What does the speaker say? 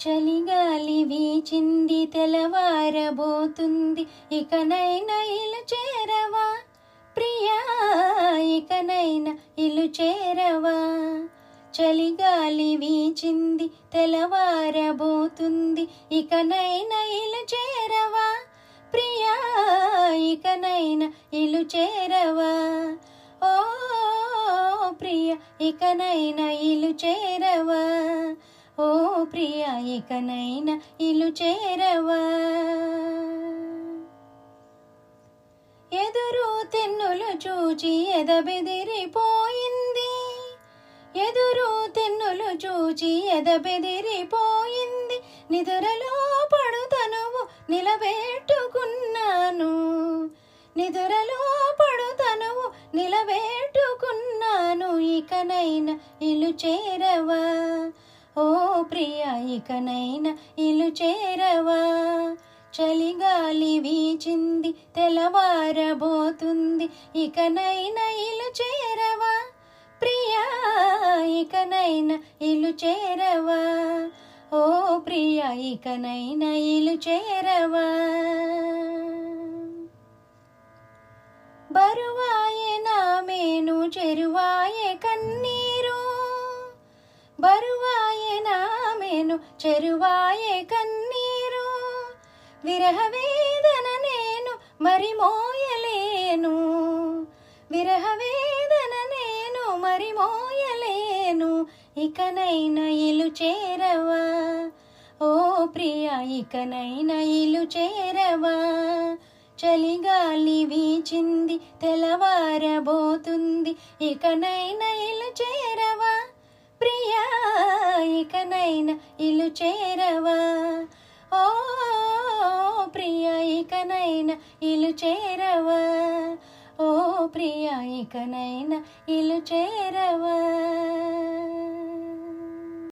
చలిగాలి వీచింది తెలవారబోతుంది ఇకనైనా ఇల్లు చేరవా? ప్రియా ఇకనైనా ఇల్లు చేరవా? చలిగాలి వీచింది తెలవారబోతుంది ఇకనైనా ఇల్లు చేరవా? ప్రియా ఇకనైనా ఇల్లు చేరవా? ఓ ప్రియ ఇకనైనా ఇల్లు చేరవా? ఓ ప్రియ ఇకనైనా ఇల్లు చేరవా? ఎదురు తెన్నులు చూచి ఎదబెదిరిపోయింది. ఎదురు తెన్నులు చూచి ఎదబెదిరిపోయింది. నిదురలో పడుతనువు నిలబెట్టుకున్నాను. నిదురలో పడుతనువు నిలబెట్టుకున్నాను. ఇకనైనా ఇల్లు చేరవా? ప్రియ ఇకనైనా ఇల్లు చేరవా? చలిగాలి వీచింది తెల్లవారబోతుంది ఇకనైనా ఇల్లు చేరవా? ప్రియా ఇకనైనా ఇల్లు చేరవా? ఓ ప్రియా ఇకనైనా ఇల్లు చేరవా? బరువాయే నా మేను చెరువాయే కన్నీరు. బరువాయే నా చెరువాయే కన్నీరు. విరహవేదన నేను మరి మోయలేను విరహవేదన నేను మరి మోయలేను ఇకనైనా ఇలు చేరవా? ఓ ప్రియా ఇకనైనా ఇలు చేరవా? చలిగాలి వీచింది తెలవారబోతుంది ఇకనైనా ఇలు చేర ఇకనైనా ఇల్లు చేరవా? ఓ ప్రియ ఇకనైన ఇల్లు చేరవా? ఓ ప్రియ ఇకనైన ఇల్లు చేరవా?